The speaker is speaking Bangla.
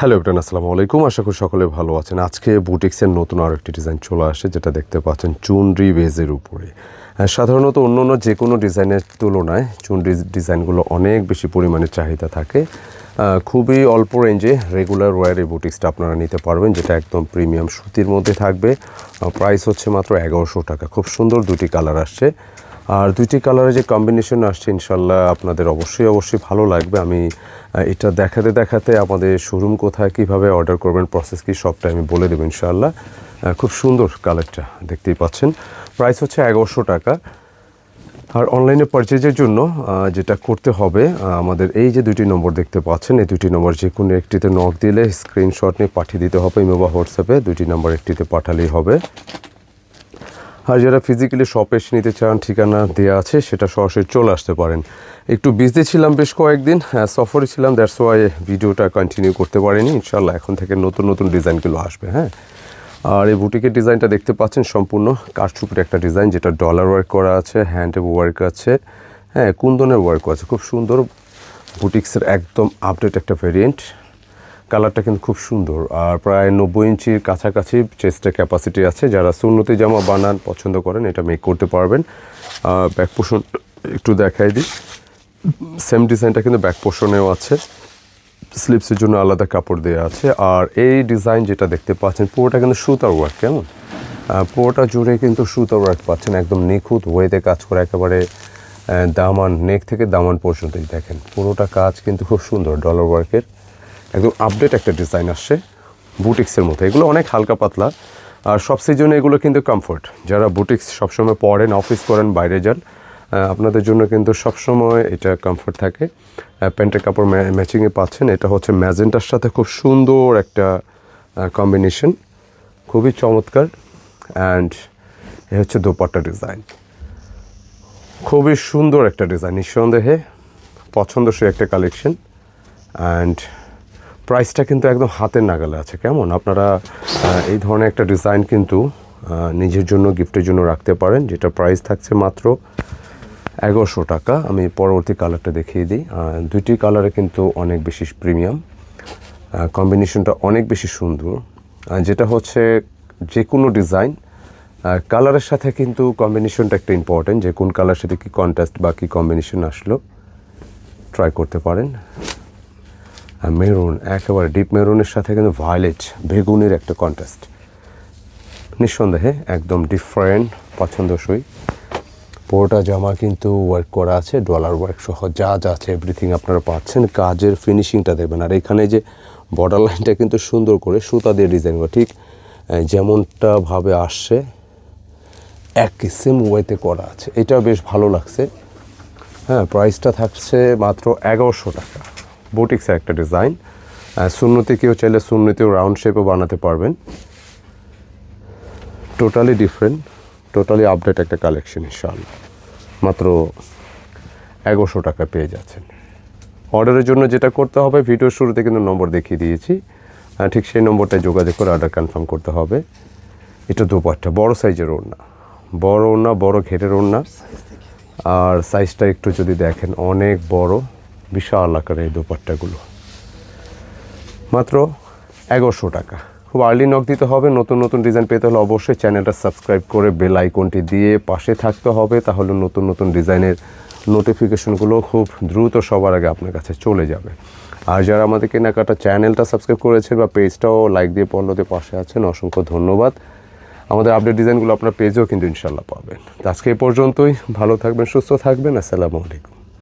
হ্যালো এভরিওয়ান, আসসালামু আলাইকুম। আশা করি সকলে ভালো আছেন। আজকে বুটিক্সের নতুন আরও একটি ডিজাইন চলে আসে, যেটা দেখতে পাচ্ছেন চুনরি বেজের উপরে। সাধারণত অন্য অন্য যে কোনো ডিজাইনের তুলনায় চুনরি ডিজাইনগুলো অনেক বেশি পরিমাণে চাহিদা থাকে। খুবই অল্প রেঞ্জে রেগুলার ওয়ার এই বুটিক্সটা আপনারা নিতে পারবেন, যেটা একদম প্রিমিয়াম সুতির মধ্যে থাকবে। প্রাইস হচ্ছে মাত্র এগারোশো টাকা। খুব সুন্দর দুটি কালার আসছে। আর দুইটি কালারের যে কম্বিনেশন আসছে, ইনশাল্লাহ আপনাদের অবশ্যই অবশ্যই ভালো লাগবে। আমি এটা দেখাতে দেখাতে আমাদের শোরুম কোথায়, কীভাবে অর্ডার করবেন প্রসেস কি সবটা আমি বলে দেবো ইনশাল্লাহ। খুব সুন্দর কালারটা দেখতেই পাচ্ছেন। প্রাইস হচ্ছে এগারোশো টাকা। আর অনলাইনে পারচেজের জন্য যেটা করতে হবে আমাদের এই যে দুটি নম্বর দেখতে পাচ্ছেন, এই দুটি নম্বর যে কোনো একটিতে নক দিলে স্ক্রিনশট নিয়ে পাঠিয়ে দিতে হবে, ইমো বা হোয়াটসঅ্যাপে দুটি নম্বর একটিতে পাঠালেই হবে। আর যারা ফিজিক্যালি শপে এসে নিতে চান ঠিকানা দেওয়া আছে সেটা সরাসরি চলে আসতে পারেন। একটু বিজি ছিলাম বেশ কয়েকদিন হ্যাঁ, সফরে ছিলাম দ্যাটস ওয়াই ভিডিওটা কন্টিনিউ করতে পারিনি। ইনশাল্লাহ এখন থেকে নতুন নতুন ডিজাইনগুলো আসবে হ্যাঁ। আর এই বুটিকের ডিজাইনটা দেখতে পাচ্ছেন সম্পূর্ণ কাঠচুপের একটা ডিজাইন যেটা ডলার ওয়ার্ক করা আছে হ্যান্ড ওয়ার্ক আছে হ্যাঁ কুন্দনের ওয়ার্ক আছে। খুব সুন্দর বুটিক্সের একদম আপডেট একটা ভেরিয়েন্ট কালারটা কিন্তু খুব সুন্দর। আর প্রায় নব্বই ইঞ্চির কাছাকাছি চেস্টের ক্যাপাসিটি আছে। যারা সুন্নতি জামা বানান পছন্দ করেন, এটা মেক করতে পারবেন। ব্যাক পোষণ একটু দেখাই দিই। সেম ডিজাইনটা কিন্তু ব্যাক পোষণেও আছে। স্লিপসের জন্য আলাদা কাপড় দেওয়া আছে। আর এই ডিজাইন যেটা দেখতে পাচ্ছেন, পুরোটা কিন্তু সুতার ওয়ার্ক কেমন? পুরোটা জুড়ে কিন্তু সুতার ওয়ার্ক পাচ্ছেন। একদম নিখুঁত ওয়েতে কাজ করে, একেবারে দামান নেক থেকে দামান পর্যন্তই দেখেন। পুরোটা কাজ কিন্তু খুব সুন্দর ডলার ওয়ার্কের একদম আপডেট একটা ডিজাইন আসছে বুটিক্সের মতো। এগুলো অনেক হালকা পাতলা, আর সব সিজনে এগুলো কিন্তু কমফোর্ট যারা বুটিক্স সবসময় পরেন অফিস করেন, বাইরে যান আপনাদের জন্য কিন্তু সবসময় এটা কমফোর্ট থাকে। প্যান্টের কাপড় ম্যাচিংয়ে পাচ্ছেন, এটা হচ্ছে ম্যাজেন্টার সাথে খুব সুন্দর একটা কম্বিনেশন খুবই চমৎকার অ্যান্ড এ হচ্ছে দোপাট্টা ডিজাইন খুবই সুন্দর একটা ডিজাইন নিঃসন্দেহে পছন্দসই একটা কালেকশন অ্যান্ড প্রাইসটা কিন্তু একদম হাতের নাগালে আছে। কেমন? আপনারা এই ধরনের একটা ডিজাইন কিন্তু নিজের জন্য, গিফটের জন্য রাখতে পারেন, যেটা প্রাইস থাকছে মাত্র এগারোশো টাকা। আমি পরবর্তী কালারটা দেখিয়ে দিই। দুইটি কালারে কিন্তু অনেক বেশি প্রিমিয়াম। কম্বিনেশনটা অনেক বেশি সুন্দর। যেটা হচ্ছে যে কোনো ডিজাইন কালারের সাথে কিন্তু কম্বিনেশনটা একটা ইম্পর্টেন্ট, যে কোন কালার সাথে কী কন্ট্রাস্ট বা কী কম্বিনেশন আসলো, ট্রাই করতে পারেন। মেরুন একেবারে ডিপ মেরুনের সাথে কিন্তু ভায়োলেট বেগুনের একটা কন্ট্রাস্ট নিঃসন্দেহে একদম ডিফারেন্ট পছন্দসই। পুরোটা জামা কিন্তু ওয়ার্ক করা আছে ডলার ওয়ার্ক সহ যা যা আছে এভরিথিং আপনারা পাচ্ছেন। কাজের ফিনিশিংটা দেবেন আর এখানে যে বর্ডার লাইনটা কিন্তু সুন্দর করে সুতা দিয়ে ডিজাইন করা ঠিক আহ, যেমনটা ভাবে আসছে একই সেম ওয়েতে করা আছে। এটা বেশ ভালো লাগছে। হ্যাঁ প্রাইসটা থাকছে মাত্র এগারোশো টাকা। বুটিক্সের একটা ডিজাইন শূন্যতে কেউ চাইলে শূন্যতেও রাউন্ড শেপও বানাতে পারবেন। টোটালি ডিফারেন্ট টোটালি আপডেট একটা কালেকশন ইনশাআল্লাহ। মাত্র এগারোশো টাকা পেয়ে যাচ্ছেন। অর্ডারের জন্য যেটা করতে হবে ভিডিওর শুরুতে কিন্তু নম্বর দেখিয়ে দিয়েছি। ঠিক সেই নম্বরটায় যোগাযোগ করে অর্ডার কনফার্ম করতে হবে। এটা দোপাট্টা, বড় সাইজের ওড়না। বড় ওড়না, বড় ঘেরের ওড়না। আর সাইজটা একটু যদি দেখেন, অনেক বড়। বিশাল আকারের এই দোপাট্টাগুলো। মাত্র এগারোশো টাকা। খুব আর্লি নক দিতে হবে, নতুন নতুন ডিজাইন পেতে হলে অবশ্যই চ্যানেলটা সাবস্ক্রাইব করে বেল আইকনটি দিয়ে পাশে থাকতে হবে, তাহলে নতুন নতুন ডিজাইনের নোটিফিকেশনগুলো খুব দ্রুত সবার আগে আপনার কাছে চলে যাবে। আর যারা আমাদের কেনাকাটা চ্যানেলটা সাবস্ক্রাইব করেছেন বা পেজটাও লাইক দিয়ে পণ্যতে পাশে আছেন, অসংখ্য ধন্যবাদ। আমাদের আপডেট ডিজাইনগুলো আপনার পেজেও কিন্তু ইনশাল্লাহ পাবেন। আজকে এই পর্যন্তই। ভালো থাকবেন, সুস্থ থাকবেন। আসসালামু আলাইকুম।